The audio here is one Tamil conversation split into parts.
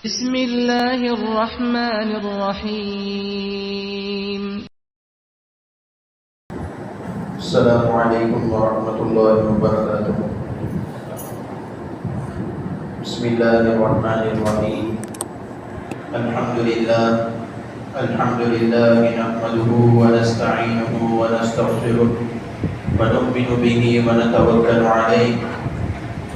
بسم الله الرحمن الرحيم. السلام عليكم ورحمة الله وبركاته. بسم الله الرحمن الرحيم. الحمد لله. الحمد لله نحمده ونستعينه ونستغفره ونؤمن به ونتوكل عليه.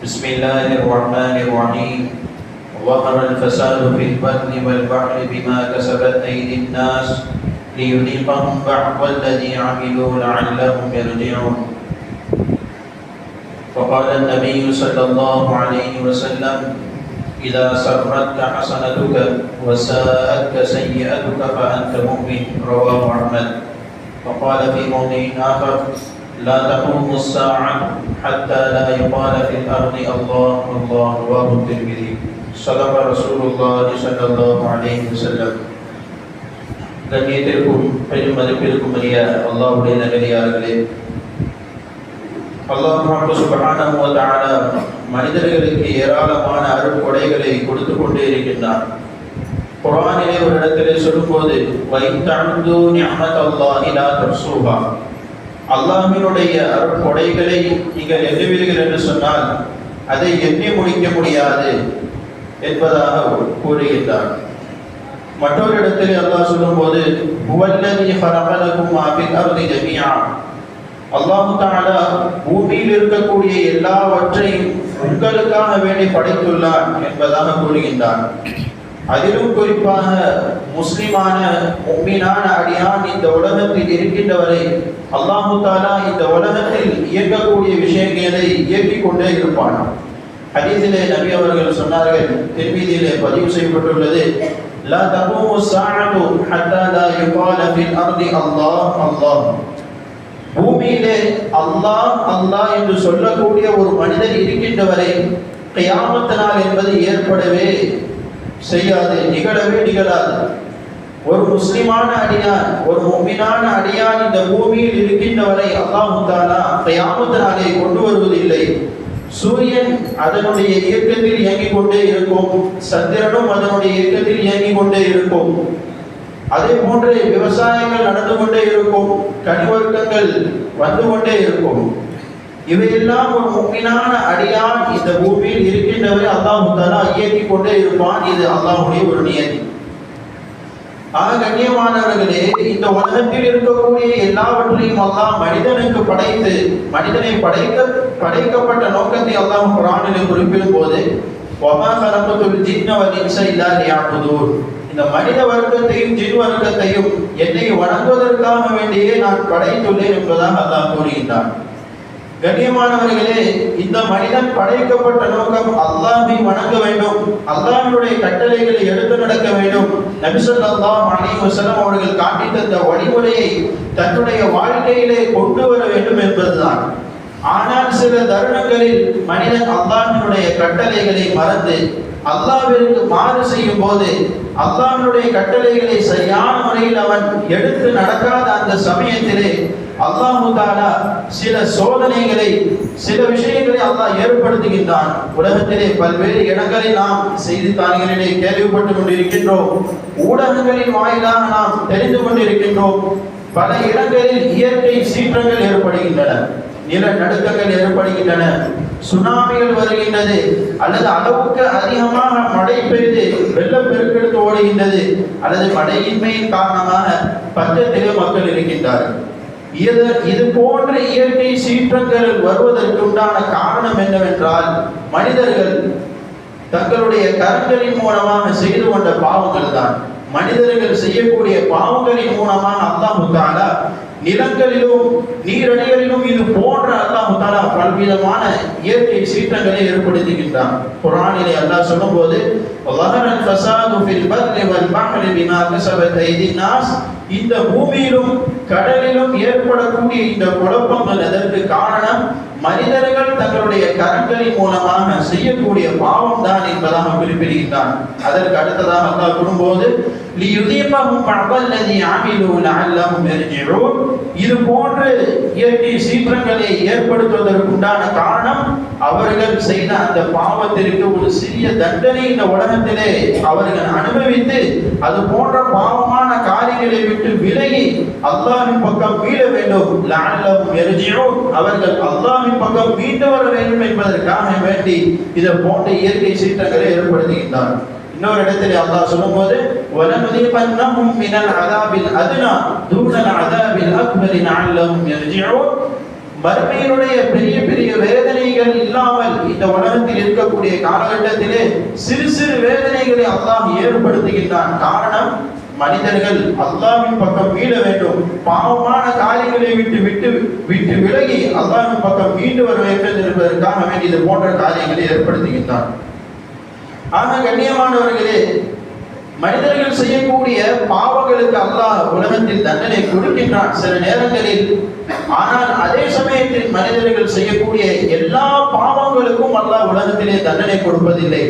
بسم الله الرحمن الرحيم. ظهر الفساد في البر والبحر بما كسبت ايدي الناس ليذيقهم بعض الذي عملوا لعلهم يرجعون. وقال النبي صلى الله عليه وسلم، إذا سرتك حسنتك وساءتك سيئتك فأنت مؤمن. رواه أحمد. وقال في موضع آخر لا تقوم الساعة حتى لا يقال في الأرض الله الله رواه الترمذي صدق رسول الله صلى الله عليه وسلم கண்ணியத்திற்கும் பெரும் மதிப்பிற்கும் உரிய அல்லாஹ்வுடைய நல்லடியார்களே அல்லாஹ் சுப்ஹானஹு வ தஆலா மனிதர்களுக்கு ஏராளமான அருட்கொடைகளை கொடுத்து கொண்டே இருக்கின்றார் குர்ஆனிலே ஒரு இடத்திலே சொல்லும்போது வைன் தஅது நிஅமத் அல்லாஹி அல்லாமினுடைய கொடைகளை அருட்கொடைகளை நீங்கள் எண்ணுவீர்கள் என்று சொன்னால் அதை எண்ணி முடிக்க முடியாது என்பதாக கூறுகின்றார். மற்றொரு இடத்தில் அல்லாஹ் சொல்லும்போது ஹுவல்லதி ஹலகலகும் மா பூமியில் இருக்கக்கூடிய எல்லாவற்றையும் உங்களுக்காக வேண்டி படைத்துள்ளான் என்பதாக கூறுகின்றான் அதிலும் குறிப்பாக முஸ்லிமான முக்மீனான அடியான் இந்த உலகத்தில் இருக்கின்றவரை அல்லாஹு தாலா இந்த உலகத்தில் இயக்கக்கூடிய விஷயங்களை இயக்கிக் கொண்டே இருப்பான் ஹதீஸிலே நபி அவர்கள் சொன்னார்கள் திருமீதியிலே பதிவு செய்யப்பட்டுள்ளது لا تقوم الساعة حتى لا يقال في الأرض الله الله பூமியிலே அல்லாஹ் அல்லாஹ் என்று சொல்லக்கூடிய ஒரு மனிதர் இருக்கின்ற வரை கியாமத் நாள் என்பது ஏற்படவே செய்யாது நிகழவே நிகழாது. ஒரு முஸ்லிமான அடியான் ஒரு மும்மினான அடியான் இந்த பூமியில் இருக்கின்றவரை வரை அல்லாஹ் தாலா கொண்டு வருவதில்லை. சூரியன் அதனுடைய இயக்கத்தில் இயங்கிக் கொண்டே இருக்கும். சந்திரனும் அதனுடைய இயக்கத்தில் இயங்கிக் கொண்டே இருக்கும். அதே போன்று விவசாயங்கள் நடந்து கொண்டே இருக்கும். கனிவர்க்கங்கள் வந்து கொண்டே இருக்கும். இவையெல்லாம் ஒரு முக்கியமான அடியான் இந்த பூமியில் இருக்கின்றவரை அல்லாஹ் தாலா இயக்கிக் கொண்டே இருப்பான். இது அல்லாஹுடைய ஒரு நியதி. ஆக கண்ணியமானவர்களே இந்த உலகத்தில் இருக்கக்கூடிய எல்லாவற்றையும் அல்லாஹ் மனிதனுக்கு படைத்து மனிதனை படைக்க படைக்கப்பட்ட நோக்கத்தை அல்லாஹ் குரானில் குறிப்பிடும் போது வமா கலப்பத்துல் இல்லா இந்த மனித வர்க்கத்தையும் ஜின் வர்க்கத்தையும் என்னை வணங்குவதற்காக வேண்டியே நான் படைத்துள்ளேன் என்பதாக அல்லாஹ் கூறுகின்றான். கண்ணியமானவர்களே இந்த மனிதன் படைக்கப்பட்ட நோக்கம் அல்லாஹை வணங்க வேண்டும் அல்லாஹ்வுடைய கட்டளைகளை எடுத்து நடக்க வேண்டும். நபிசல்லாஹ் அலைஹி அவர்கள் காட்டி தந்த வழிமுறையை தன்னுடைய வாழ்க்கையிலே கொண்டு வர வேண்டும் என்பதுதான். ஆனால் சில தருணங்களில் மனிதன் அல்லாஹினுடைய கட்டளைகளை மறந்து அல்லாவிற்கு மாறு செய்யும் போது அல்லாஹினுடைய கட்டளைகளை சரியான முறையில் அவன் எடுத்து நடக்காத அந்த சமயத்திலே அல்லாஹு தாலா சில சோதனைகளை சில விஷயங்களை அல்லாஹ் ஏற்படுத்துகின்றான். உலகத்திலே பல்வேறு இடங்களை நாம் செய்தித்தாள்களிலே கேள்விப்பட்டு கொண்டிருக்கின்றோம். ஊடகங்களின் வாயிலாக நாம் தெரிந்து கொண்டிருக்கின்றோம். பல இடங்களில் இயற்கை சீற்றங்கள் ஏற்படுகின்றன. நிலநடுக்கங்கள் ஏற்படுகின்றன. சுனாமிகள் வருகின்றது. அல்லது அளவுக்கு அதிகமாக மழை பெய்து வெள்ளம் பெருக்கெடுத்து ஓடுகின்றது. அல்லது மழையின்மையின் காரணமாக பஞ்சத்திலே மக்கள் இருக்கின்றார்கள். இது இது போன்ற இயற்கை சீற்றங்கள் வருவதற்கு உண்டான காரணம் என்னவென்றால் மனிதர்கள் தங்களுடைய கரங்களின் மூலமாக செய்து கொண்ட பாவங்கள் தான் மனிதர்கள் செய்யக்கூடிய பாவங்களின் மூலமாக அல்லாஹு தாலா நிலங்களிலும் நீரணிகளிலும் இது போன்ற அல்லாஹு தாலா பல்விதமான இயற்கை சீற்றங்களை ஏற்படுத்துகின்றான். குரானிலே அல்லாஹ் சொல்லும் போது இந்த பூமியிலும் கடலிலும் ஏற்படக்கூடிய இந்த குழப்பங்கள் எதற்கு காரணம் மனிதர்கள் தங்களுடைய கரங்களின் மூலமாக செய்யக்கூடிய பாவம் தான் என்பதாக குறிப்பிடுகின்றான். அதற்கு அடுத்ததாக அல்லாஹ் கூறும்போது லியுதீபஹும் பஅதல்லதி அமிலு லஅல்லஹும் இது போன்று இயற்கை சீற்றங்களை ஏற்படுத்துவதற்குண்டான காரணம் அவர்கள் செய்த அந்த பாவத்திற்கு ஒரு சிறிய தண்டனை இந்த உலகத்திலே அவர்கள் அனுபவித்து அது போன்ற பாவமான பாதைகளை விட்டு விலகி அல்லாஹின் பக்கம் மீள வேண்டும். அவர்கள் அல்லாஹின் பக்கம் மீண்டு வர வேண்டும் என்பதற்காக வேண்டி இதை போன்ற இயற்கை சீற்றங்களை ஏற்படுத்துகின்றார் இன்னொரு இடத்துல அல்லாஹ் சொல்லும்போது வலமுதிபன்னஹும் மினல் அதாபில் அதுனா தூனல் அதாபில் அக்பரி நாளவும் எரிஜியும் மறுமையினுடைய பெரிய பெரிய வேதனைகள் இல்லாமல் இந்த உலகத்தில் இருக்கக்கூடிய காலகட்டத்திலே சிறு சிறு வேதனைகளை அல்லாஹ் ஏற்படுத்துகின்றான். காரணம் மனிதர்கள் அல்லாவின் பக்கம் மீள வேண்டும். பாவமான காரியங்களை விட்டு விட்டு விட்டு விலகி அல்லாவின் பக்கம் மீண்டு வர வேண்டும் என்பதற்காக வேண்டி இது போன்ற காரியங்களை ஏற்படுத்துகின்றான் ஆக கண்ணியமானவர்களே மனிதர்கள் செய்யக்கூடிய பாவங்களுக்கு அல்லாஹ் உலகத்தில் தண்டனை கொடுக்கின்றான் சில நேரங்களில். ஆனால் அதே சமயத்தில் மனிதர்கள் செய்யக்கூடிய எல்லா பாவங்களுக்கும் அல்லாஹ் உலகத்திலே தண்டனை கொடுப்பதில்லை.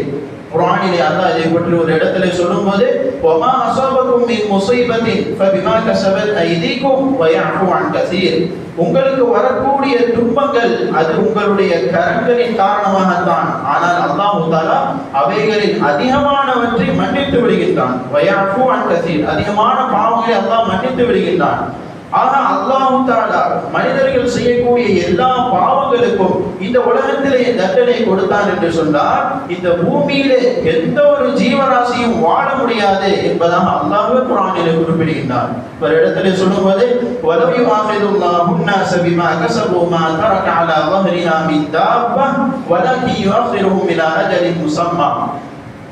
குரானிலே அல்லாஹ் இதை பற்றி ஒரு இடத்துல சொல்லும்போது வமா அஸாபக்கும் மின் முஸீபத்தின் ஃபபிமா கஸபத் ஐதீக்கும் வயஃபு அன் கஸீர் உங்களுக்கு வரக்கூடிய துன்பங்கள் அது உங்களுடைய கரங்களின் காரணமாகத்தான். ஆனால் அல்லாஹ் தஆலா அவைகளில் அதிகமானவற்றை மன்னித்து விடுகின்றான். வயஃபு அன் கஸீர் அதிகமான பாவங்களை அல்லாஹ் மன்னித்து விடுகின்றான். ஆனா அல்லாஹும் தாலா மனிதர்கள் செய்யக்கூடிய எல்லா பாவங்களுக்கும் இந்த உலகத்திலே தண்டனை கொடுத்தான் என்று சொன்னால் இந்த பூமியில எந்த ஒரு ஜீவராசியும் வாழ முடியாது என்பதாக அல்லாஹ் குரானிலே குறிப்பிடுகின்றார். ஒரு இடத்துல சொல்லும்போது வலவி வாஹிதுல்லாஹுன்னா சபிமா கசபுமா தரக அலா வஹரினா தாப்பா வலகி யுஃபிருஹும் இலா அஜலின் முசம்மா.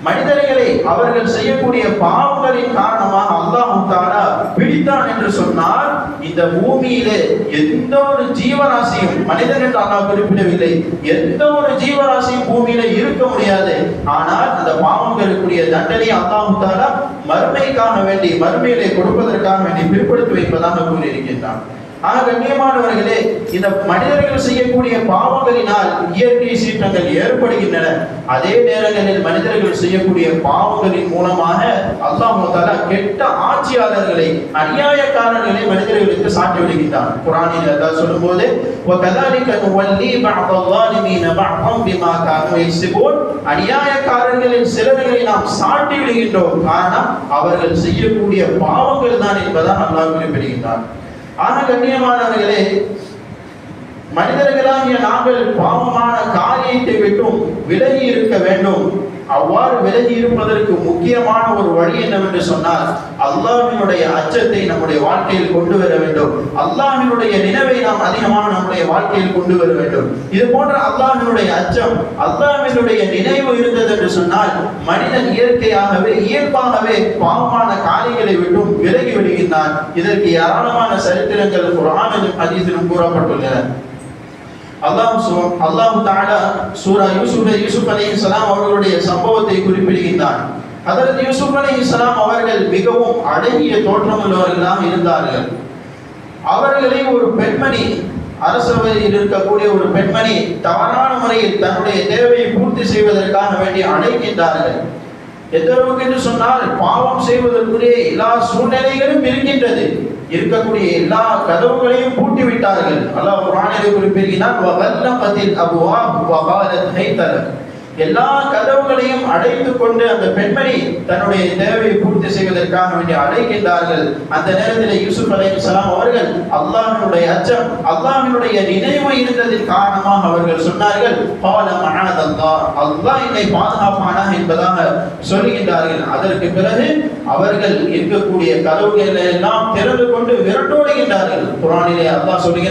மனிதர்களை அவர்கள் செய்யக்கூடிய பாவங்களின் காரணமாக அல்லாஹ் தாலா பிடித்தான் என்று சொன்னால் இந்த பூமியிலே எந்த ஒரு ஜீவராசியும் மனிதன் என்று அல்லாஹ் குறிப்பிடவில்லை எந்த ஒரு ஜீவராசியும் பூமியில இருக்க முடியாது. ஆனால் அந்த பாவங்களுக்குரிய தண்டனை அல்லாஹ் தாலா மறுமைக்காக வேண்டி மறுமையிலே கொடுப்பதற்காக வேண்டி பிற்படுத்தி வைப்பதாக கூறியிருக்கின்றான். ஆக கண்ணியமானவர்களே இந்த மனிதர்கள் செய்யக்கூடிய பாவங்களினால் இயற்கை சீற்றங்கள் ஏற்படுகின்றன. அதே நேரங்களில் மனிதர்கள் செய்யக்கூடிய பாவங்களின் மூலமாக அல்லாஹால கெட்ட ஆட்சியாளர்களை அநியாயக்காரர்களை மனிதர்களுக்கு சாட்டி விடுகின்றான். குரானில் அல்லா சொல்லும் போது அநியாயக்காரர்களின் சிலர்களை நாம் சாட்டி விடுகின்றோம். காரணம் அவர்கள் செய்யக்கூடிய பாவங்கள் தான் என்பதான் அல்லாஹ் குறிப்பிடுகின்றார் ஆக கண்ணியமானவர்களே மனிதர்களாகிய நாங்கள் பாவமான காரியத்தை விட்டும் விலகி இருக்க வேண்டும். அவ்வாறு விலகி இருப்பதற்கு முக்கியமான ஒரு வழி என்னவென்று சொன்னால் அல்லாஹினுடைய அச்சத்தை நம்முடைய வாழ்க்கையில் கொண்டு வர வேண்டும். அல்லாஹினுடைய நினைவை நாம் அதிகமாக நம்முடைய வாழ்க்கையில் கொண்டு வர வேண்டும். இது போன்ற அல்லாஹினுடைய அச்சம் அல்லாஹினுடைய நினைவு இருந்தது என்று சொன்னால் மனிதன் இயற்கையாகவே இயல்பாகவே பாவமான காரியங்களை விட்டும் விலகி விடுகின்றான். இதற்கு ஏராளமான சரித்திரங்கள் குர்ஆனிலும் ஹதீஸிலும் கூறப்பட்டுள்ளன. அல்லாம் சு- அல்லாம் தஆலா சூரா யூசுப் யூசுப் அலைஹிஸ்ஸலாம் அவர்களுடைய சம்பவத்தை குறிப்பிடுகின்றான் அதற்கு யூசுப் அலைஹிஸ்ஸலாம் அவர்கள் மிகவும் அழகிய தோற்றமுள்ளவர்களாக இருந்தார்கள். அவர்களை ஒரு பெண்மணி அரசவையில் இருக்கக்கூடிய ஒரு பெண்மணி தவறான முறையில் தன்னுடைய தேவையை பூர்த்தி செய்வதற்காக வேண்டி அழைக்கின்றார்கள். எந்த அளவுக்கு என்று சொன்னால் பாவம் செய்வதற்குரிய எல்லா சூழ்நிலைகளும் இருக்கின்றது. இருக்கக்கூடிய எல்லா கதவுகளையும் பூட்டி விட்டார்கள் அல்லாஹ் குரானிலே குறிப்பிடுகிறான் வகல்லகத்தில் அபுவா வகாலத் ஹைதலக் எல்லா கதவுகளையும் அடைத்துக் கொண்டு அந்த பெண்மணி தன்னுடைய தேவையை பூர்த்தி செய்வதற்காக வேண்டி அழைக்கின்றார்கள். அந்த நேரத்தில் யூசுப் அலைஹிஸ்ஸலாம் அவர்கள் அல்லாஹினுடைய அச்சம் அல்லாஹினுடைய நினைவு இருந்ததின் காரணமாக அவர்கள் சொன்னார்கள் பால மனாதல்லாஹ் அல்லாஹ் என்னை பாதுகாப்பானா என்பதாக சொல்லுகின்றார்கள் அதற்கு பிறகு அவர்கள் இருக்கக்கூடிய கதவுகளை எல்லாம் திறந்து கொண்டு விரட்டோடுகின்றார்கள். குர்ஆனிலே அல்லாஹ் சொல்லுகிறான்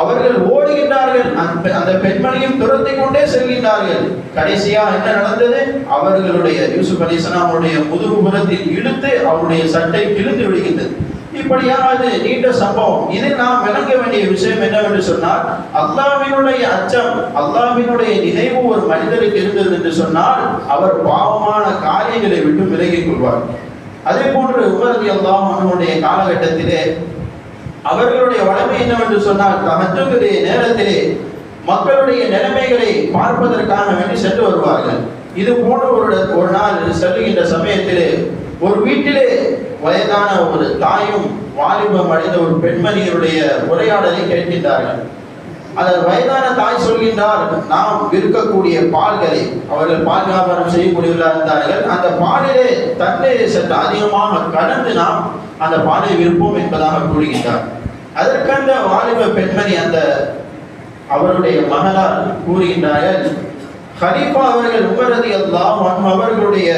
அவர்கள் ஓடுகின்றார்கள். அந்த அந்த பெண்மணியும் துரத்தி கொண்டே செல்கின்றார்கள். கடைசியா என்ன நடந்தது? அவர்களுடைய யூசுப் அலிஸ்லாமுடைய முதுகுபுறத்தில் இழுத்து அவருடைய சட்டை கிழிந்து விடுகின்றது. இப்படியாவது நீண்ட சம்பவம். இதில் நாம் விளங்க வேண்டிய விஷயம் என்னவென்று சொன்னால் அல்லாவினுடைய அச்சம் அல்லாவினுடைய நினைவு ஒரு மனிதருக்கு இருந்தது என்று சொன்னால் அவர் பாவமான காரியங்களை விட்டு விலகிக் கொள்வார். அதே போன்று உமரதி அல்லாஹ் அவனுடைய காலகட்டத்திலே அவர்களுடைய வளமை என்னவென்று சொன்னால் தஹஜ்ஜுடைய நேரத்திலே மக்களுடைய நிலைமைகளை பார்ப்பதற்காக வேண்டி சென்று வருவார்கள். இது போன்ற ஒரு ஒரு நாள் செல்லுகின்ற சமயத்திலே ஒரு வீட்டிலே வயதான ஒரு தாயும் வாலிபம் அடைந்த ஒரு பெண்மணியினுடைய உரையாடலை கேட்கின்றார்கள். அதன் வயதான தாய் சொல்கின்றார் நாம் விற்கக்கூடிய பால்களை அவர்கள் பால் வியாபாரம் செய்யக்கூடியவர்களாக இருந்தார்கள். அந்த பாலிலே தண்ணீரை சற்று அதிகமாக கலந்து நாம் அந்த பாலை விற்போம் என்பதாக கூறுகின்றார். அதற்கந்த வாலிப பெண்மணி அந்த அவருடைய மகளார் கூறுகின்றார்கள் ஹலீஃபா அவர்கள் உமரதி அல்லாஹ் அவர்களுடைய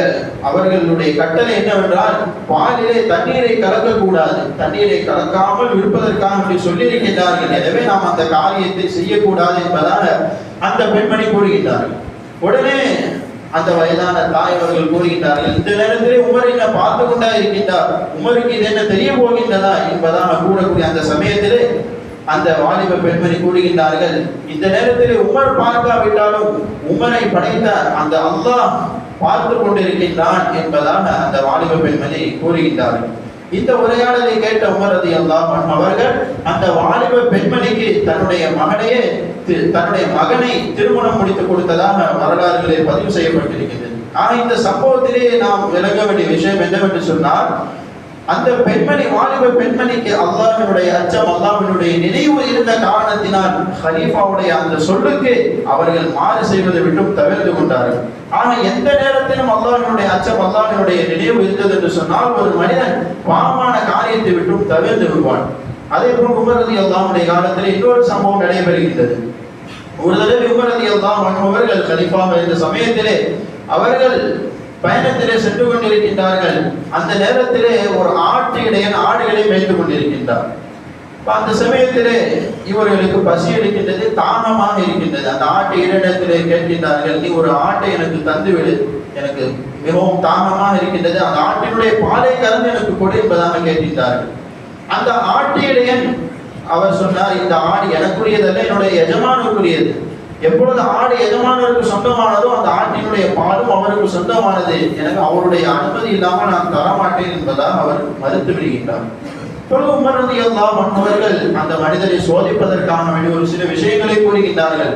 அவர்களுடைய கட்டளை என்னவென்றால் பாலிலே தண்ணீரை கலக்கக்கூடாது. தண்ணீரை கலக்காமல் இருப்பதற்காக அப்படி சொல்லியிருக்கின்றார்கள். எனவே நாம் அந்த காரியத்தை செய்யக்கூடாது என்பதாக அந்த பெண்மணி கூறுகின்றார்கள். உடனே அந்த வயதான தாய் அவர்கள் கூறுகின்றார்கள் இந்த நேரத்திலே உமர் என்ன பார்த்து கொண்டா இருக்கின்றார். உமருக்கு இது என்ன தெரிய போகின்றதா? என்பதாக கூடக்கூடிய அந்த சமயத்திலே அந்த வாலிப பெண்மணி கூறுகின்றார்கள் இந்த நேரத்தில் உமர் பார்க்காவிட்டாலும் உமரை படைத்த அந்த அல்லாஹ் பார்த்து கொண்டிருக்கின்றான் என்பதாக அந்த வாலிப பெண்மணி கூறுகின்றார்கள். இந்த உரையாடலை கேட்ட உமர் ரதி அல்லாஹ் அவர்கள் அந்த வாலிப பெண்மணிக்கு தன்னுடைய மகனையே தி- தன்னுடைய மகனை திருமணம் முடித்து கொடுத்ததாக வரலாறுகளில் பதிவு செய்யப்பட்டிருக்கிறது. ஆனால் இந்த சம்பவத்திலே நாம் விளங்க வேண்டிய விஷயம் என்னவென்று சொன்னால் அந்த பெண்மணி வாலிப பெண்மணிக்கு அல்லாஹினுடைய அச்சம் அல்லாஹினுடைய நினைவு இருந்த காரணத்தினால் ஹலீஃபாவுடைய அந்த சொல்லுக்கு அவர்கள் மாறு செய்வதை விட்டும் தவிர்த்து கொண்டார்கள். ஆனால் எந்த நேரத்திலும் அல்லாஹினுடைய அச்சம் அல்லாஹினுடைய நினைவு இருந்தது என்று சொன்னால் ஒரு மனிதன் பாவமான காரியத்தை விட்டும் தவிர்த்து விடுவான். அதே போல் உமரதி அல்லாஹ்வுடைய காலத்தில் இன்னொரு சம்பவம் நடைபெறுகின்றது. ஒரு தடவை உமரதி அல்லாஹ் அவர்கள் கலிஃபாக இருந்த சமயத்திலே அவர்கள் பயணத்திலே சென்று கொண்டிருக்கின்றார்கள். அந்த நேரத்திலே ஒரு ஆட்டு இடையன் ஆடுகளை மேய்த்து கொண்டிருக்கின்றார் அந்த சமயத்திலே இவர்களுக்கு பசி எடுக்கின்றது தானமாக இருக்கின்றது. அந்த ஆட்டு இடத்திலே கேட்கின்றார்கள் நீ ஒரு ஆட்டை எனக்கு தந்துவிடு. எனக்கு மிகவும் தானமாக இருக்கின்றது. அந்த ஆட்டினுடைய பாலை கலந்து எனக்கு கொடு என்பதாக கேட்கின்றார்கள். அந்த ஆட்டு இடையன் அவர் சொன்னார் இந்த ஆடு எனக்குரியதல்ல என்னுடைய எஜமானுக்குரியது. எப்பொழுது ஆடு எஜமானருக்கு சொந்தமானதோ அந்த ஆட்டினுடைய பாலும் அவருக்கு சொந்தமானது. எனவே அவருடைய அனுமதி இல்லாமல் நான் தரமாட்டேன் என்பதாக அவர் மறுத்து விடுகின்றார். இப்பொழுது உமர் ரலியல்லாஹு அந்த மனிதரை சோதிப்பதற்கான வேண்டிய ஒரு சில விஷயங்களை கூறுகின்றார்கள்.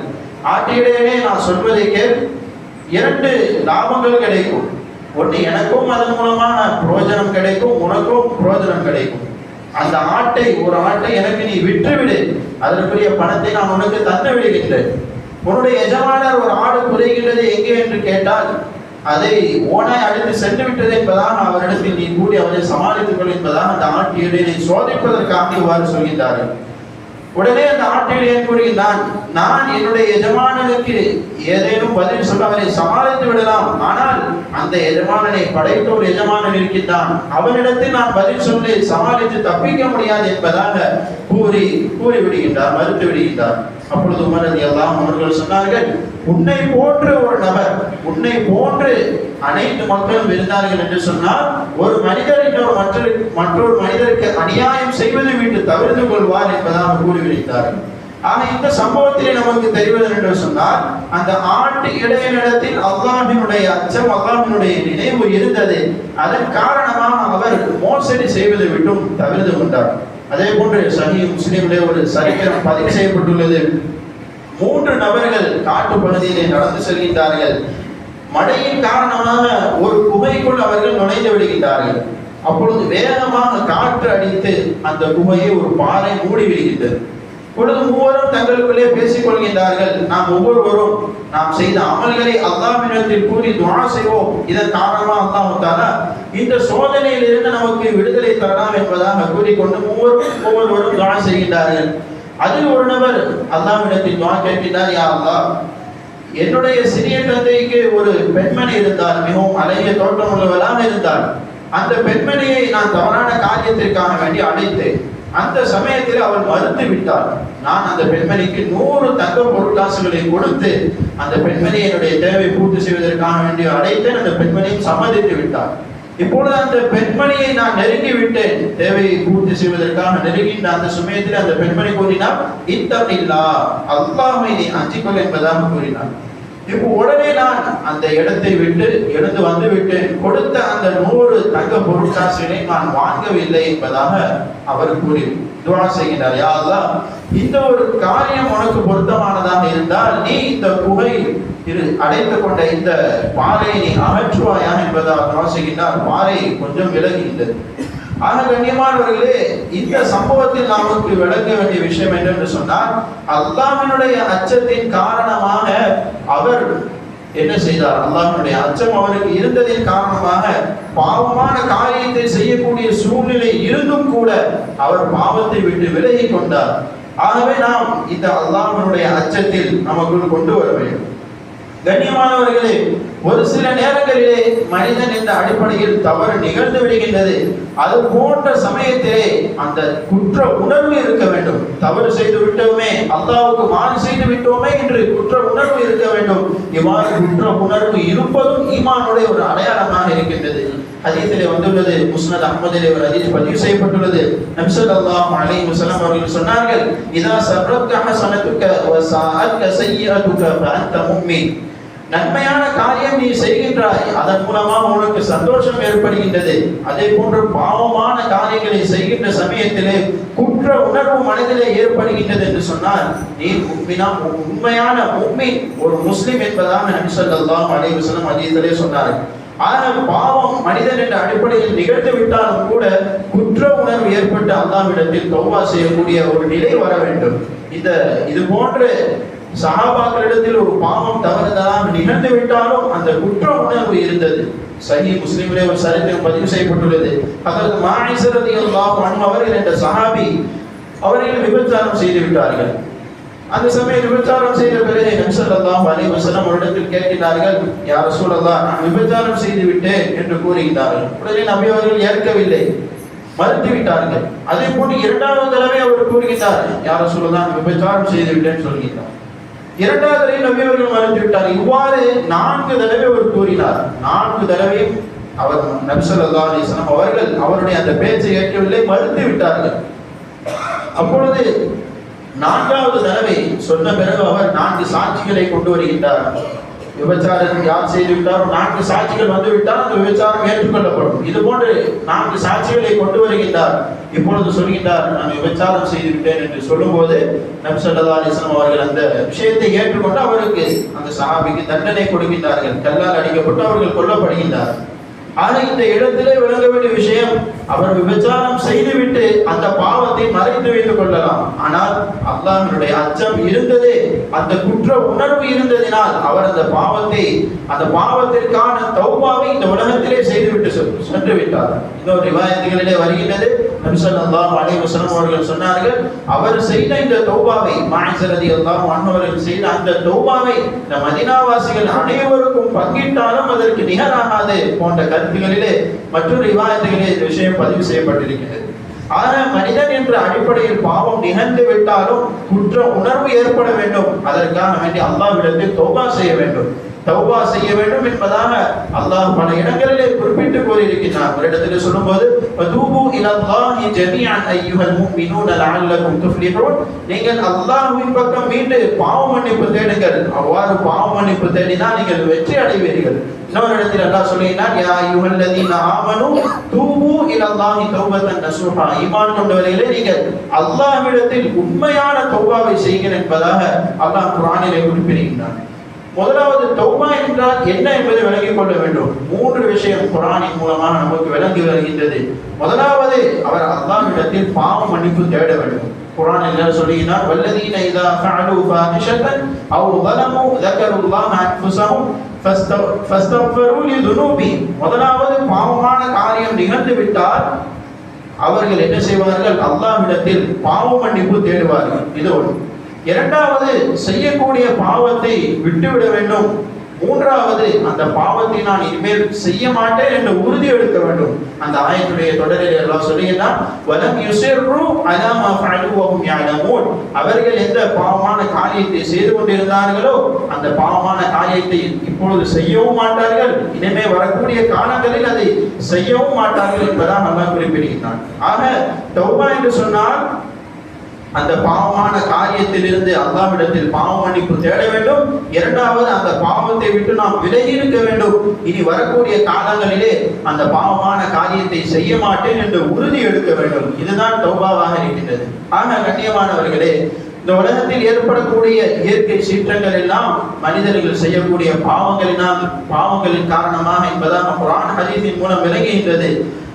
ஆட்டியிடையே நான் சொல்வதை கேள். இரண்டு லாபங்கள் கிடைக்கும். ஒன்று எனக்கும் அதன் மூலமான புரோஜனம் கிடைக்கும் உனக்கும் புரோஜனம் கிடைக்கும். அந்த ஆட்டை ஒரு ஆட்டை எனக்கு நீ விற்றுவிடு. அதற்குரிய பணத்தை நான் உனக்கு தந்து விடுகின்றேன் உன்னுடைய எஜமானர் ஒரு ஆடு குறைகின்றது எங்கே என்று கேட்டால் அதை ஓனாய் அடித்து சென்று விட்டது என்பதாக அவரிடத்தில் நீ கூடி அவரை சமாளித்துக் கொள் என்பதாக அந்த ஆட்டியலை சோதிப்பதற்காக இவ்வாறு சொல்கின்றார்கள். உடனே அந்த ஆட்டிடையன் கூறுகின்றான் நான் என்னுடைய எஜமானனுக்கு ஏதேனும் பதில் சொல்ல அவரை சமாளித்து விடலாம் ஆனால் அந்த எஜமானனை படைத்த ஒரு எஜமானன் இருக்கின்றான். அவனிடத்தில் நான் பதில் சொல்லி சமாளித்து தப்பிக்க முடியாது என்பதாக கூறி கூறி விடுகின்றார் மறுத்து விடுகின்றார். அப்பொழுது உமரது எல்லாம் அவர்கள் சொன்னார்கள் உன்னை போன்ற ஒரு நபர் உன்னை போன்று அனைத்து மக்களும் இருந்தார்கள் என்று சொன்னால் ஒரு மனிதர் இன்னொரு மற்றொரு மற்றொரு மனிதருக்கு அநியாயம் செய்வதை விட்டு தவிர்த்து கொள்வார் என்பதாக கூறிவிடுகிறார்கள் ஆக இந்த சம்பவத்திலே நமக்கு தெரிவது என்று சொன்னால் அந்த ஆட்டு இடையினிடத்தில் அல்லாஹினுடைய அச்சம் அல்லாஹினுடைய நினைவு இருந்தது. அதன் காரணமாக அவர் மோசடி செய்வதை விட்டும் தவிர்த்து கொண்டார். அதே போன்று சஹி முஸ்லீமிலே ஒரு சரித்திரம் பதிவு செய்யப்பட்டுள்ளது. மூன்று நபர்கள் காட்டு பகுதியிலே நடந்து செல்கின்றார்கள். மழையின் காரணமாக ஒரு குகைக்குள் அவர்கள் நுழைந்து விடுகின்றார்கள். அப்பொழுது வேகமாக காற்று அடித்து அந்த குகையை ஒரு பாறை மூடி விடுகின்றது. பொழுது மூவரும் தங்களுக்குள்ளே பேசிக் கொள்கின்றார்கள். நாம் ஒவ்வொருவரும் நாம் செய்த அமல்களை அல்லாஹ்விடத்தில் கூறி துவா செய்வோம். இதன் காரணமாக அல்லாஹ் இந்த சோதனையிலிருந்து நமக்கு விடுதலை தரலாம் என்பதாக கூறிக்கொண்டு மூவரும் ஒவ்வொருவரும் துவா செய்கின்றார்கள். அதில் ஒரு நபர் அல்லாஹ்விடத்தில் துவா கேட்கின்றார் யா அல்லா என்னுடைய சிறிய தந்தைக்கு ஒரு பெண்மணி இருந்தார். மிகவும் அழகிய தோற்றம் உள்ளவராக இருந்தார் அந்த பெண்மணியை நான் தவறான காரியத்திற்காக வேண்டி அழைத்தேன். அந்த சமயத்தில் அவள் மறுத்து விட்டாள் நான் அந்த பெண்மணிக்கு நூறு தங்க பொருட்காசுகளை கொடுத்து அந்த பெண்மணி என்னுடைய தேவை பூர்த்தி செய்வதற்கான வேண்டிய அடைத்தேன் அந்த பெண்மணியும் சம்மதித்து விட்டாள் இப்பொழுது அந்த பெண்மணியை நான் நெருங்கி விட்டேன். தேவையை பூர்த்தி செய்வதற்காக நெருங்கின்ற அந்த சமயத்தில் அந்த பெண்மணி கூறினார் இத்தம் இல்லா அல்லாமை நீ அஞ்சிக்கொள் என்பதாக கூறினார் இப்போ உடனே நான் அந்த இடத்தை விட்டு எழுந்து வந்து விட்டேன் கொடுத்த அந்த நூறு தங்க பொருட்காசுகளை நான் வாங்கவில்லை என்பதாக அவர் கூறி துவா செய்கிறார் யா இந்த ஒரு காரியம் உனக்கு பொருத்தமானதாக இருந்தால் நீ இந்த குகை இரு அடைத்து கொண்ட இந்த பாறை நீ அகற்றுவாயா? என்பதாக துவா செய்கின்றார். பாறை கொஞ்சம் விலகுகின்றது. ஆக கண்ணியமானவர்களே இந்த சம்பவத்தில் நமக்கு விளங்க வேண்டிய விஷயம் என்னென்று சொன்னால் அல்லாஹ்வினுடைய அச்சத்தின் காரணமாக அவர் என்ன செய்தார்? அல்லாஹனுடைய அச்சம் அவருக்கு இருந்ததின் காரணமாக பாவமான காரியத்தை செய்யக்கூடிய சூழ்நிலை இருந்தும் கூட அவர் பாவத்தை விட்டு விலகி கொண்டார். ஆகவே நாம் இந்த அல்லாஹ்வினுடைய அச்சத்தில் நமக்குள் கொண்டு வர வேண்டும். கண்ணியமானவர்களே ஒரு சில நேரங்களிலே மனிதன் என்ற அடிப்படையில் தவறு நிகழ்ந்து விடுகின்றது. அது போன்ற சமயத்திலே அந்த குற்ற உணர்வு இருக்க வேண்டும். தவறு செய்து விட்டோமே அல்லாவுக்கு மாறு செய்து விட்டோமே என்று குற்ற உணர்வு இருக்க வேண்டும். இவ்வாறு குற்ற உணர்வு இருப்பதும் ஈமானுடைய ஒரு அடையாளமாக இருக்கின்றது. ஹதீஸிலே வந்துள்ளது. முஸ்னத் அஹ்மதிலே ஒரு ஹதீஸ் பதிவு செய்யப்பட்டுள்ளது. நபி ஸல்லல்லாஹு அலைஹி வஸல்லம் அவர்கள் சொன்னார்கள் இதா சர்ரத்க ஹஸனத்துக வ ஸாஅத்க சய்யிஅத்துக ஃபஅன்த முஃமின் நன்மையான காரியம் நீ செய்கின்றாய். அதன் மூலமாக உனக்கு சந்தோஷம் ஏற்படுகின்றது. அதே போன்று பாவமான காரியங்களை செய்கின்ற சமயத்திலே குற்ற உணர்வு மனதிலே ஏற்படுகின்றது என்று சொன்னால் நீ உண்மைனா உண்மையான உண்மை ஒரு முஸ்லிம் என்பதாக நபி ஸல்லல்லாஹு அலைவசனம் வஸல்லம் ஹதீஸிலே சொன்னார்கள். பாவம் மனிதன் என்ற அடிப்படையில் நிகழ்ந்து விட்டாலும் கூட குற்ற உணர்வு ஏற்பட்டு அல்லாவிடத்தில் தௌவா செய்யக்கூடிய ஒரு நிலை வர வேண்டும். இந்த இது போன்ற சஹாபாக்களிடத்தில் ஒரு பாவம் தவறுதலாம் நிகழ்ந்து விட்டாலும் அந்த குற்ற உணர்வு இருந்தது. சஹி முஸ்லிமிலே ஒரு சரித்திரம் பதிவு செய்யப்பட்டுள்ளது. அதற்கு மாயிசரதி அல்லாஹ் அவர்கள் என்ற சஹாபி அவர்கள் விபச்சாரம் செய்து விட்டார்கள். அந்த சமயம் விபச்சாரம் செய்த பிறகு நம்சல்லாம் அலி வஸல்லம் அவரிடத்தில் கேட்கிறார்கள் யார் ரசூலல்லாஹ் நான் விபச்சாரம் செய்து விட்டேன் என்று கூறுகிறார்கள் உடனே நபி அவர்கள் ஏற்கவில்லை மறுத்து விட்டார்கள் அதே போன்று இரண்டாவது தடவை அவர் கூறுகிறார் யார் ரசூலல்லாஹ் விபச்சாரம் செய்து விட்டேன் சொல்கிறார் இரண்டாவது தடவை நபி அவர்கள் மறுத்து விட்டார் இவ்வாறு நான்கு தடவை அவர் கூறினார். நான்கு தடவை அவர் நபி ஸல்லல்லாஹு அவர்கள் அவருடைய அந்த பேச்சை ஏற்கவில்லை மறுத்து விட்டார்கள் அப்பொழுது நான்காவது தடவை சொன்ன பிறகு அவர் நான்கு சாட்சிகளை கொண்டு வருகின்றார். விபச்சாரம் யார் செய்து விட்டாரோ நான்கு சாட்சிகள் வந்து விட்டால் அந்த விபச்சாரம் ஏற்றுக்கொள்ளப்படும். இது போன்று நான்கு சாட்சிகளை கொண்டு வருகின்றார். இப்பொழுது சொல்கின்றார் நான் விபச்சாரம் செய்து விட்டேன் என்று சொல்லும் போது ஸல்லல்லாஹு அவர்கள் அந்த விஷயத்தை ஏற்றுக்கொண்டு அவருக்கு அந்த சஹாபிக்கு தண்டனை கொடுக்கின்றார்கள். கல்லால் அடிக்கப்பட்டு அவர்கள் கொல்லப்படுகின்றார் ஆனால் இந்த இடத்திலே விளங்க வேண்டிய விஷயம் அவர் விபச்சாரம் செய்துவிட்டு அந்த பாவத்தை மறைத்து வைத்துக் கொள்ளலாம். ஆனால் அல்லாஹனுடைய அச்சம் இருந்ததே அந்த குற்ற உணர்வு இருந்ததினால் அவர் அந்த பாவத்தை அந்த பாவத்திற்கான தௌபாவை இந்த உலகத்திலே செய்துவிட்டு சென்று விட்டார். இன்னொரு ரிவாயத்துகளிலே வருகின்றது நபி ஸல்லல்லாஹு அலைஹி வஸல்லம் அவர்கள் சொன்னார்கள் அவர் செய்த இந்த தௌபாவை மாயிஸ் ரலியல்லாஹு அன்ஹு அவர்கள் செய்த அந்த தௌபாவை இந்த மதீனாவாசிகள் அனைவருக்கும் பங்கிட்டாலும் அதற்கு நிகராகாது போன்ற கருத்துகளிலே மற்றொரு ரிவாயத்துகளிலே இந்த விஷயம் பதிவு செய்யப்பட்டிருக்கிறது. ஆனால் மனிதன் என்ற அடிப்படையில் பாவம் நிகழ்ந்து விட்டாலும் குற்ற உணர்வு ஏற்பட வேண்டும். அதற்காக வேண்டி அல்லாவிடத்தில் தோபா செய்ய வேண்டும். தௌபா செய்ய வேண்டும் என்பதாக அல்லாஹ் பல இடங்களிலே குறிப்பிட்டு கூறியிருக்கிறார் ஒரு இடத்துல சொல்லும்போது வதூபு இலல்லாஹி ஜமீஅன் அய்யுஹல் முஃமினூன லஅல்லகும் துஃப்லிஹூன். நீங்கள் அல்லாஹ்வின் பக்கம் மீண்டு பாவ மன்னிப்பு தேடுங்கள். அவ்வாறு பாவ மன்னிப்பு தேடினால் நீங்கள் வெற்றி அடைவீர்கள். இன்னொரு இடத்தில் அல்லாஹ் சொல்லுகிறார் யா அய்யுஹல்லதீன ஆமனு தூபு இலல்லாஹி தௌபத்தன் நசூஹா. ஈமான் கொண்டவர்களே நீங்கள் அல்லாஹ்விடத்தில் உண்மையான தௌபாவை செய்யுங்கள் என்பதாக அல்லாஹ் குர்ஆனிலே குறிப்பிடுகின்றான். முதலாவது தௌபா என்றால் என்ன என்பதை விளங்கிக் கொள்ள வேண்டும் மூன்று விஷயம் குரானின் மூலமாக நமக்கு விளங்கி வருகின்றது முதலாவது அவர் அல்லாஹ்விடத்தில் பாவ மன்னிப்பு தேட வேண்டும் குரான் என்ன சொல்லுகிறார் வல்லதீன இதா ஃபஅலு ஃபாஹிஷத்தன் அவ் ظلموا ذكروا الله انفسهم فاستغفروا لذنوبهم முதலாவது பாவமான காரியம் நிகழ்ந்து விட்டால் அவர்கள் என்ன செய்வார்கள் அல்லாஹ்விடத்தில் பாவ மன்னிப்பு தேடுவார்கள் இது ஒன்று இரண்டாவது செய்யக்கூடிய பாவத்தை விட்டுவிட வேண்டும். மூன்றாவது அந்த பாவத்தை நான் இனிமேல் செய்ய மாட்டேன் என்று உறுதி எடுக்க வேண்டும். அந்த ஆயத்துடைய தொடரில் எல்லாம் சொல்லுகிறான் வலம் யுசிர்ரு அலா மா யஅலமூன். அவர்கள் எந்த பாவமான காரியத்தை செய்து கொண்டிருந்தார்களோ அந்த பாவமான காரியத்தை இப்பொழுது செய்யவும் மாட்டார்கள். இனிமே வரக்கூடிய காலங்களில் அதை செய்யவும் மாட்டார்கள் என்பதான் நல்லா குறிப்பிடுகிறான் ஆக தௌபா என்று சொன்னால் அந்த பாவமான காரியத்திலிருந்து அல்லாவிடத்தில் பாவ மன்னிப்பு தேட வேண்டும். இரண்டாவது அந்த பாவத்தை விட்டு நாம் விலகி இருக்க வேண்டும். இனி வரக்கூடிய காலங்களிலே அந்த பாவமான காரியத்தை செய்ய மாட்டேன் என்று உறுதி எடுக்க வேண்டும். இதுதான் தௌபாவாக இருக்கின்றது. ஆக கண்ணியமானவர்களே இந்த உலகத்தில் ஏற்படக்கூடிய இயற்கை சீற்றங்கள் எல்லாம் மனிதர்கள் செய்யக்கூடிய பாவங்களினால் பாவங்களின் காரணமாக என்பதாக குரான் ஹதீஸின் மூலம் விளங்குகின்றது.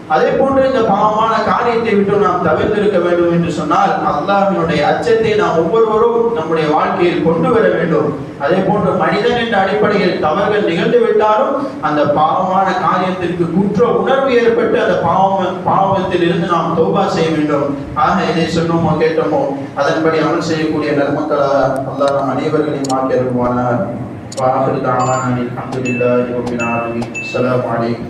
அதே போன்று இந்த பாவமான காரியத்தை விட்டு நாம் தவிர்த்திருக்க வேண்டும் என்று சொன்னால் அல்லாஹினுடைய அச்சத்தை நாம் ஒவ்வொருவரும் நம்முடைய வாழ்க்கையில் கொண்டு வர வேண்டும். அதே போன்று மனிதன் என்ற அடிப்படையில் தவறுகள் நிகழ்ந்து விட்டாலும் அந்த பாவமான காரியத்திற்கு குற்ற உணர்வு ஏற்பட்டு அந்த பாவம் பாவத்தில் இருந்து நாம் தோபா செய்ய வேண்டும். ஆக இதை சொன்னோமோ கேட்டோமோ அதன்படி அமல் செய்யக்கூடிய நன்மக்களாக அல்லாஹ் நம் அனைவர்களையும் ஆக்கியருவானார் வாஹிரு தாவானா அல்ஹம்துலில்லாஹி